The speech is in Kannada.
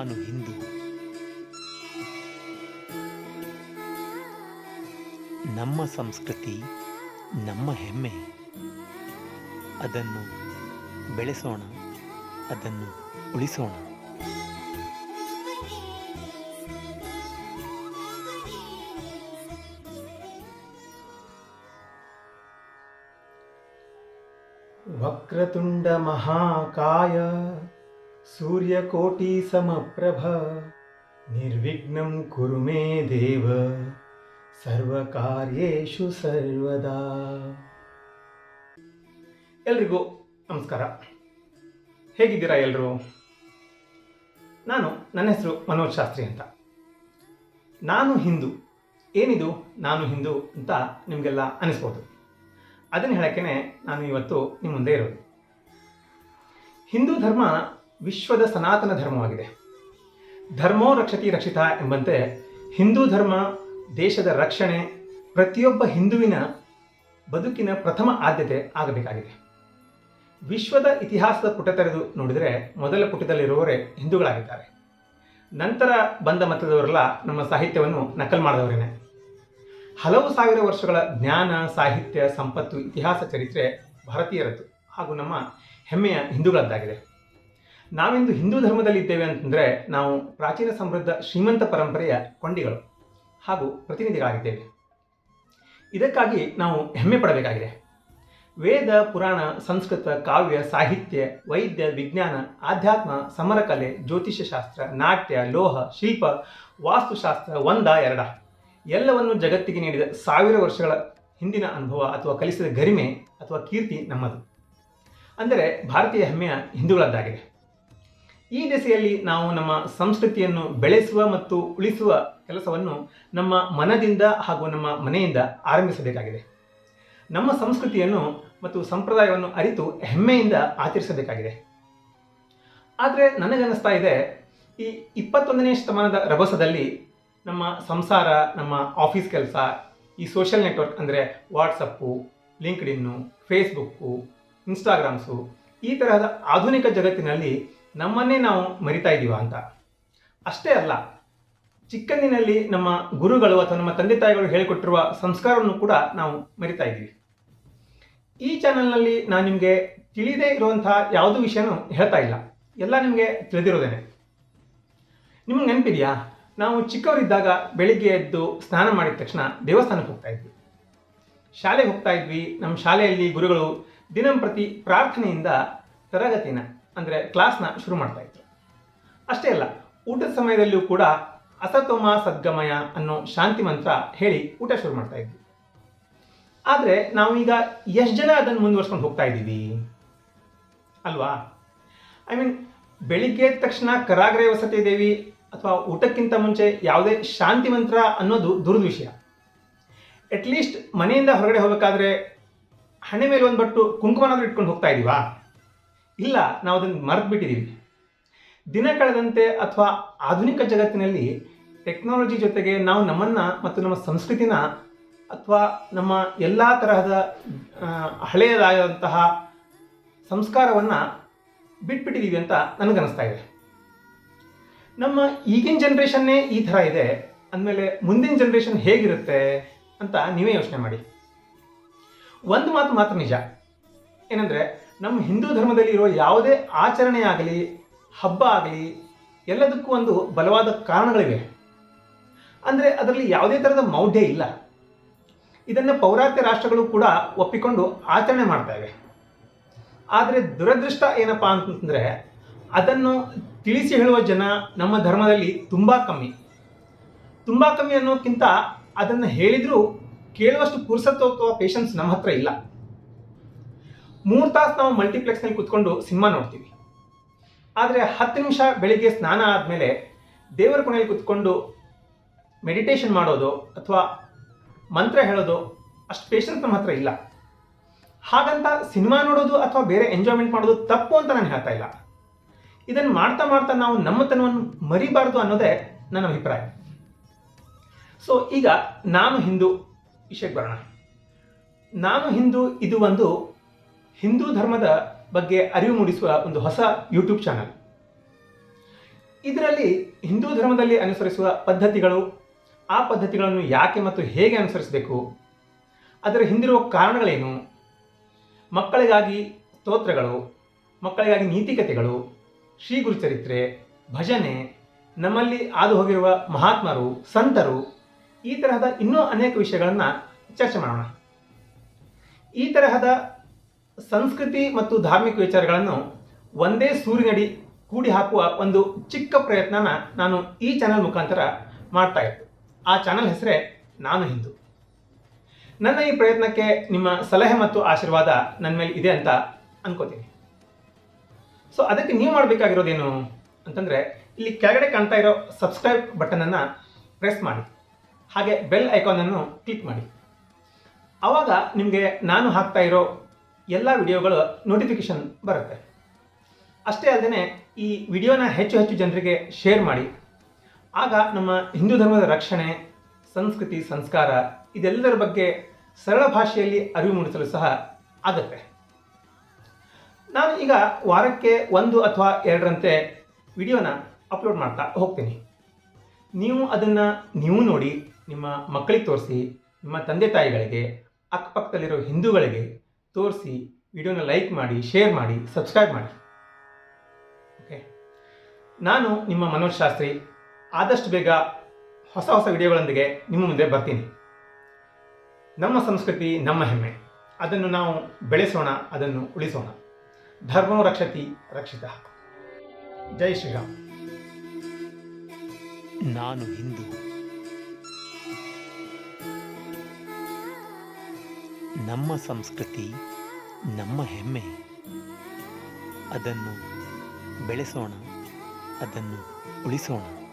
ನಾನು ಹಿಂದೂ. ನಮ್ಮ ಸಂಸ್ಕೃತಿ ನಮ್ಮ ಹೆಮ್ಮೆ ಅದನ್ನು ಬೆಳೆಸೋಣ ಅದನ್ನು ಉಳಿಸೋಣ. ವಕ್ರತುಂಡ ಮಹಾಕಾಯ ಸಮಪ್ರಭ. ನಿರ್ವಿಘ್ನಂ ಕುರು ಮೇ ದೇವ. ಸರ್ವಕಾರ್ಯೇಷು ಸರ್ವದಾ. ಎಲ್ರಿಗೂ ನಮಸ್ಕಾರ. ಹೇಗಿದ್ದೀರಾ ಎಲ್ಲರೂ ನಾನು ನನ್ನ ಹೆಸರು ಮನೋಜ್ ಶಾಸ್ತ್ರಿ ಅಂತ. ನಾನು ಹಿಂದೂ. ಏನಿದು ನಾನು ಹಿಂದೂ ಅಂತ ನಿಮಗೆಲ್ಲ ಅನಿಸ್ಬೋದು. ಅದನ್ನು ಹೇಳೋಕ್ಕೇ ನಾನು ಇವತ್ತು ನಿಮ್ಮ ಮುಂದೆ ಇರೋದು. ಹಿಂದೂ ಧರ್ಮ ವಿಶ್ವದ ಸನಾತನ ಧರ್ಮವಾಗಿದೆ. ಧರ್ಮೋ ರಕ್ಷತಿ ರಕ್ಷಿತ ಎಂಬಂತೆ ಹಿಂದೂ ಧರ್ಮ, ದೇಶದ ರಕ್ಷಣೆ, ಪ್ರತಿಯೊಬ್ಬ ಹಿಂದುವಿನ ಬದುಕಿನ ಪ್ರಥಮ ಆದ್ಯತೆ ಆಗಬೇಕಾಗಿದೆ. ವಿಶ್ವದ ಇತಿಹಾಸದ ಪುಟ ತೆರೆದು ನೋಡಿದರೆ ಮೊದಲ ಪುಟದಲ್ಲಿರುವವರೇ ಹಿಂದೂಗಳಾಗಿದ್ದಾರೆ. ನಂತರ ಬಂದ ಮತದವರೆಲ್ಲ ನಮ್ಮ ಸಾಹಿತ್ಯವನ್ನು ನಕಲ್ ಮಾಡಿದವರೇನೆ. ಹಲವು ಸಾವಿರ ವರ್ಷಗಳ ಜ್ಞಾನ, ಸಾಹಿತ್ಯ, ಸಂಪತ್ತು, ಇತಿಹಾಸ ಚರಿತ್ರೆ ಭಾರತೀಯರದ್ದು ಹಾಗೂ ನಮ್ಮ ಹೆಮ್ಮೆಯ ಹಿಂದೂಗಳದ್ದಾಗಿದೆ. ನಾವಿಂದು ಹಿಂದೂ ಧರ್ಮದಲ್ಲಿ ಇದ್ದೇವೆ ಅಂತಂದರೆ ನಾವು ಪ್ರಾಚೀನ ಸಮೃದ್ಧ ಶ್ರೀಮಂತ ಪರಂಪರೆಯ ಕೊಂಡಿಗಳು ಹಾಗೂ ಪ್ರತಿನಿಧಿಗಳಾಗಿದ್ದೇವೆ. ಇದಕ್ಕಾಗಿ ನಾವು ಹೆಮ್ಮೆ ಪಡಬೇಕಾಗಿದೆ. ವೇದ, ಪುರಾಣ, ಸಂಸ್ಕೃತ, ಕಾವ್ಯ, ಸಾಹಿತ್ಯ, ವೈದ್ಯ, ವಿಜ್ಞಾನ, ಆಧ್ಯಾತ್ಮ, ಸಮರಕಲೆ ಜ್ಯೋತಿಷ್ಯ ಶಾಸ್ತ್ರ ನಾಟ್ಯ, ಲೋಹ, ಶಿಲ್ಪ, ವಾಸ್ತುಶಾಸ್ತ್ರ, ಒಂದ, ಎರಡ. ಎಲ್ಲವನ್ನು ಜಗತ್ತಿಗೆ ನೀಡಿದ ಸಾವಿರ ವರ್ಷಗಳ ಹಿಂದಿನ ಅನುಭವ ಅಥವಾ ಕಲಿಸಿದ ಗರಿಮೆ ಅಥವಾ ಕೀರ್ತಿ ನಮ್ಮದು. ಅಂದರೆ ಭಾರತೀಯ ಹೆಮ್ಮೆಯ ಹಿಂದೂಗಳದ್ದಾಗಿದೆ. ಈ ದಿಸೆಯಲ್ಲಿ ನಾವು ನಮ್ಮ ಸಂಸ್ಕೃತಿಯನ್ನು ಬೆಳೆಸುವ ಮತ್ತು ಉಳಿಸುವ ಕೆಲಸವನ್ನು ನಮ್ಮ ಮನದಿಂದ ಹಾಗೂ ನಮ್ಮ ಮನೆಯಿಂದ ಆರಂಭಿಸಬೇಕಾಗಿದೆ. ನಮ್ಮ ಸಂಸ್ಕೃತಿಯನ್ನು ಮತ್ತು ಸಂಪ್ರದಾಯವನ್ನು ಅರಿತು ಹೆಮ್ಮೆಯಿಂದ ಆಚರಿಸಬೇಕಾಗಿದೆ. ಆದರೆ ನನಗನ್ನಿಸ್ತಾ ಇದೆ, ಈ ಇಪ್ಪತ್ತೊಂದನೇ ಶತಮಾನದ ರಭಸದಲ್ಲಿ ನಮ್ಮ ಸಂಸಾರ, ನಮ್ಮ ಆಫೀಸ್ ಕೆಲಸ, ಈ ಸೋಷಿಯಲ್ ನೆಟ್ವರ್ಕ್ ಅಂದರೆ ವಾಟ್ಸಪ್ಪು ಲಿಂಕ್ಡಿನ್ನು ಫೇಸ್ಬುಕ್ಕು ಇನ್ಸ್ಟಾಗ್ರಾಮ್ಸು ಈ ತರಹದ ಆಧುನಿಕ ಜಗತ್ತಿನಲ್ಲಿ ನಮ್ಮನ್ನೇ ನಾವು ಮರಿತಾ ಇದ್ದೀವ ಅಂತ. ಅಷ್ಟೇ ಅಲ್ಲ, ಚಿಕ್ಕಂದಿನಲ್ಲಿ ನಮ್ಮ ಗುರುಗಳು ಅಥವಾ ನಮ್ಮ ತಂದೆ ತಾಯಿಗಳು ಹೇಳಿಕೊಟ್ಟಿರುವ ಸಂಸ್ಕಾರವನ್ನು ಕೂಡ ನಾವು ಮರಿತಾ ಇದ್ದೀವಿ. ಈ ಚಾನಲ್ನಲ್ಲಿ ನಾನು ನಿಮಗೆ ತಿಳಿದೇ ಇರುವಂತಹ ಯಾವುದೂ ವಿಷಯನೂ ಹೇಳ್ತಾ ಇಲ್ಲ. ಎಲ್ಲ ನಿಮಗೆ ತಿಳಿದಿರೋದೇನೆ. ನಿಮ್ಗೆ ನೆನಪಿದೆಯಾ? ನಾವು ಚಿಕ್ಕವರಿದ್ದಾಗ ಬೆಳಿಗ್ಗೆ ಎದ್ದು ಸ್ನಾನ ಮಾಡಿದ ತಕ್ಷಣ ದೇವಸ್ಥಾನಕ್ಕೆ ಹೋಗ್ತಾ ಇದ್ವಿ. ಶಾಲೆಗೆ ಹೋಗ್ತಾ ಇದ್ವಿ. ನಮ್ಮ ಶಾಲೆಯಲ್ಲಿ ಗುರುಗಳು ದಿನಂಪ್ರತಿ ಪ್ರಾರ್ಥನೆಯಿಂದ ತರಗತಿನ ಅಂದರೆ ಕ್ಲಾಸ್ನ ಶುರು ಮಾಡ್ತಾ ಇದ್ರು. ಅಷ್ಟೇ ಅಲ್ಲ, ಊಟದ ಸಮಯದಲ್ಲಿಯೂ ಕೂಡ ಅಸತೋಮ ಸದ್ಗಮಯ ಅನ್ನೋ ಶಾಂತಿ ಮಂತ್ರ ಹೇಳಿ ಊಟ ಶುರು ಮಾಡ್ತಾ ಇದ್ವಿ ಆದರೆ ನಾವೀಗ ಎಷ್ಟು ಜನ ಅದನ್ನು ಮುಂದುವರ್ಸ್ಕೊಂಡು ಹೋಗ್ತಾ ಇದ್ದೀವಿ? ಅಲ್ವಾ? ಐ ಮೀನ್ ಬೆಳಿಗ್ಗೆ ತಕ್ಷಣ ಕರಾಗ್ರೆ ವಸತಿ ದೇವಿ ಅಥವಾ ಊಟಕ್ಕಿಂತ ಮುಂಚೆ ಯಾವುದೇ ಶಾಂತಿ ಮಂತ್ರ ಅನ್ನೋದು ದುರ್ದ ವಿಷಯ ಅಟ್ಲೀಸ್ಟ್ ಮನೆಯಿಂದ ಹೊರಗಡೆ ಹೋಗಬೇಕಾದ್ರೆ ಹಣೆ ಮೇಲೆ ಒಂದು ಬಟ್ಟು ಕುಂಕುಮನಾದರೂ ಇಟ್ಕೊಂಡು ಹೋಗ್ತಾ ಇದೀವಾ? ಇಲ್ಲ, ನಾವು ಅದನ್ನು ಮರೆತು ಬಿಟ್ಟಿದ್ದೀವಿ ದಿನ ಕಳೆದಂತೆ ಅಥವಾ ಆಧುನಿಕ ಜಗತ್ತಿನಲ್ಲಿ ಟೆಕ್ನಾಲಜಿ ಜೊತೆಗೆ ನಾವು ನಮ್ಮನ್ನು ಮತ್ತು ನಮ್ಮ ಸಂಸ್ಕೃತಿನ ಅಥವಾ ನಮ್ಮ ಎಲ್ಲ ತರಹದ ಹಳೆಯದಾದಂತಹ ಸಂಸ್ಕಾರವನ್ನು ಬಿಟ್ಬಿಟ್ಟಿದ್ದೀವಿ ಅಂತ ನನಗನ್ನಿಸ್ತಾ ಇದೆ. ನಮ್ಮ ಈಗಿನ ಜನ್ರೇಷನ್ನೇ ಈ ಥರ ಇದೆ. ಅಂದಮೇಲೆ ಮುಂದಿನ ಜನ್ರೇಷನ್ ಹೇಗಿರುತ್ತೆ ಅಂತ ನೀವೇ ಯೋಚನೆ ಮಾಡಿ. ಒಂದು ಮಾತು ಮಾತ್ರ ನಿಜ. ಏನಂದರೆ ನಮ್ಮ ಹಿಂದೂ ಧರ್ಮದಲ್ಲಿ ಇರುವ ಯಾವುದೇ ಆಚರಣೆ ಆಗಲಿ, ಹಬ್ಬ ಆಗಲಿ, ಎಲ್ಲದಕ್ಕೂ ಒಂದು ಬಲವಾದ ಕಾರಣಗಳಿವೆ. ಅಂದರೆ ಅದರಲ್ಲಿ ಯಾವುದೇ ಥರದ ಮೌಢ್ಯ ಇಲ್ಲ. ಇದನ್ನು ಪೌರಾತ್ಯ ರಾಷ್ಟ್ರಗಳು ಕೂಡ ಒಪ್ಪಿಕೊಂಡು ಆಚರಣೆ ಮಾಡ್ತಾ ಇವೆ. ಆದರೆ ದುರದೃಷ್ಟ ಏನಪ್ಪ ಅಂತಂದರೆ, ಅದನ್ನು ತಿಳಿಸಿ ಹೇಳುವ ಜನ ನಮ್ಮ ಧರ್ಮದಲ್ಲಿ ತುಂಬ ಕಮ್ಮಿ. ತುಂಬ ಕಮ್ಮಿ ಅನ್ನೋಕ್ಕಿಂತ ಅದನ್ನು ಹೇಳಿದರೂ ಕೇಳುವಷ್ಟು ಪುರುಸತ್ವ ಅಥವಾ ಪೇಷನ್ಸ್ ನಮ್ಮ ಹತ್ರ ಇಲ್ಲ. ಮೂರು ತಾಸು ನಾವು ಮಲ್ಟಿಪ್ಲೆಕ್ಸ್ನಲ್ಲಿ ಕುತ್ಕೊಂಡು ಸಿನಿಮಾ ನೋಡ್ತೀವಿ. ಆದರೆ ಹತ್ತು ನಿಮಿಷ ಬೆಳಿಗ್ಗೆ ಸ್ನಾನ ಆದಮೇಲೆ ದೇವರ ಕೊನೆಯಲ್ಲಿ ಕುತ್ಕೊಂಡು ಮೆಡಿಟೇಷನ್ ಮಾಡೋದು ಅಥವಾ ಮಂತ್ರ ಹೇಳೋದು ಅಷ್ಟು ಪೇಷನ್ಸ್ ನಮ್ಮ ಹತ್ರ ಇಲ್ಲ. ಹಾಗಂತ ಸಿನಿಮಾ ನೋಡೋದು ಅಥವಾ ಬೇರೆ ಎಂಜಾಯ್ಮೆಂಟ್ ಮಾಡೋದು ತಪ್ಪು ಅಂತ ನಾನು ಹೇಳ್ತಾ ಇಲ್ಲ. ಇದನ್ನು ಮಾಡ್ತಾ ಮಾಡ್ತಾ ನಾವು ನಮ್ಮತನವನ್ನು ಮರಿಬಾರ್ದು ಅನ್ನೋದೇ ನನ್ನ ಅಭಿಪ್ರಾಯ. ಸೊ ಈಗ ನಾನು ಹಿಂದೂ ವಿಷಯಕ್ಕೆ ಬರೋಣ. ನಾನು ಹಿಂದೂ, ಇದು ಒಂದು ಹಿಂದೂ ಧರ್ಮದ ಬಗ್ಗೆ ಅರಿವು ಮೂಡಿಸುವ ಒಂದು ಹೊಸ ಯೂಟ್ಯೂಬ್ ಚಾನಲ್ ಇದರಲ್ಲಿ ಹಿಂದೂ ಧರ್ಮದಲ್ಲಿ ಅನುಸರಿಸುವ ಪದ್ಧತಿಗಳು, ಆ ಪದ್ಧತಿಗಳನ್ನು ಯಾಕೆ ಮತ್ತು ಹೇಗೆ ಅನುಸರಿಸಬೇಕು, ಅದರ ಹಿಂದಿರುವ ಕಾರಣಗಳೇನು, ಮಕ್ಕಳಿಗಾಗಿ ಸ್ತೋತ್ರಗಳು, ಮಕ್ಕಳಿಗಾಗಿ ನೀತಿಕತೆಗಳು, ಶ್ರೀ ಗುರುಚರಿತ್ರೆ ಭಜನೆ, ನಮ್ಮಲ್ಲಿ ಹಾದು ಹೋಗಿರುವ ಮಹಾತ್ಮರು, ಸಂತರು, ಈ ತರಹದ ಇನ್ನೂ ಅನೇಕ ವಿಷಯಗಳನ್ನು ಚರ್ಚೆ ಮಾಡೋಣ. ಈ ತರಹದ ಸಂಸ್ಕೃತಿ ಮತ್ತು ಧಾರ್ಮಿಕ ವಿಚಾರಗಳನ್ನು ಒಂದೇ ಸೂರಿನಡಿ ಕೂಡಿ ಹಾಕುವ ಒಂದು ಚಿಕ್ಕ ಪ್ರಯತ್ನನ ನಾನು ಈ ಚಾನಲ್ ಮುಖಾಂತರ ಮಾಡ್ತಾ ಇತ್ತು ಆ ಚಾನಲ್ ಹೆಸರೇ ನಾನು ಹಿಂದೂ. ನನ್ನ ಈ ಪ್ರಯತ್ನಕ್ಕೆ ನಿಮ್ಮ ಸಲಹೆ ಮತ್ತು ಆಶೀರ್ವಾದ ನನ್ನ ಮೇಲೆ ಇದೆ ಅಂತ ಅನ್ಕೋತೀನಿ. ಸೊ ಅದಕ್ಕೆ ನೀವು ಮಾಡಬೇಕಾಗಿರೋದೇನು ಅಂತಂದರೆ, ಇಲ್ಲಿ ಕೆಳಗಡೆ ಕಾಣ್ತಾ ಇರೋ ಸಬ್ಸ್ಕ್ರೈಬ್ ಬಟನನ್ನು ಪ್ರೆಸ್ ಮಾಡಿ. ಹಾಗೆ ಬೆಲ್ ಐಕಾನನ್ನು ಕ್ಲಿಕ್ ಮಾಡಿ. ಆವಾಗ ನಿಮಗೆ ನಾನು ಹಾಕ್ತಾ ಇರೋ ಎಲ್ಲ ವಿಡಿಯೋಗಳು ನೋಟಿಫಿಕೇಶನ್ ಬರುತ್ತೆ. ಅಷ್ಟೇ ಅಲ್ಲದೆ ಈ ವಿಡಿಯೋನ ಹೆಚ್ಚು ಹೆಚ್ಚು ಜನರಿಗೆ ಶೇರ್ ಮಾಡಿ. ಆಗ ನಮ್ಮ ಹಿಂದೂ ಧರ್ಮದ ರಕ್ಷಣೆ, ಸಂಸ್ಕೃತಿ, ಸಂಸ್ಕಾರ ಇದೆಲ್ಲದರ ಬಗ್ಗೆ ಸರಳ ಭಾಷೆಯಲ್ಲಿ ಅರಿವು ಮೂಡಿಸಲು ಸಹ ಆಗುತ್ತೆ. ನಾನು ಈಗ ವಾರಕ್ಕೆ ಒಂದು ಅಥವಾ ಎರಡರಂತೆ ವಿಡಿಯೋನ ಅಪ್ಲೋಡ್ ಮಾಡ್ತಾ ಹೋಗ್ತೀನಿ. ನೀವು ಅದನ್ನು ನೀವು ನೋಡಿ, ನಿಮ್ಮ ಮಕ್ಕಳಿಗೆ ತೋರಿಸಿ, ನಿಮ್ಮ ತಂದೆ ತಾಯಿಗಳಿಗೆ, ಅಕ್ಕಪಕ್ಕದಲ್ಲಿರೋ ಹಿಂದೂಗಳಿಗೆ ತೋರಿಸಿ, ವಿಡಿಯೋನ ಲೈಕ್ ಮಾಡಿ, ಶೇರ್ ಮಾಡಿ, ಸಬ್ಸ್ಕ್ರೈಬ್ ಮಾಡಿ. ಓಕೆ? ನಾನು ನಿಮ್ಮ ಮನೋಜ್ ಶಾಸ್ತ್ರಿ. ಆದಷ್ಟು ಬೇಗ ಹೊಸ ಹೊಸ ವಿಡಿಯೋಗಳೊಂದಿಗೆ ನಿಮ್ಮ ಮುಂದೆ ಬರ್ತೀನಿ. ನಮ್ಮ ಸಂಸ್ಕೃತಿ, ನಮ್ಮ ಹೆಮ್ಮೆ. ಅದನ್ನು ನಾವು ಬೆಳೆಸೋಣ, ಅದನ್ನು ಉಳಿಸೋಣ. ಧರ್ಮೋ ರಕ್ಷತಿ, ರಕ್ಷಿತ. ಜೈ ಶ್ರೀರಾಮ್. ನಾನು ಹಿಂದೂ. ನಮ್ಮ ಸಂಸ್ಕೃತಿ ನಮ್ಮ ಹೆಮ್ಮೆ. ಅದನ್ನು ಬೆಳೆಸೋಣ ಅದನ್ನು ಉಳಿಸೋಣ.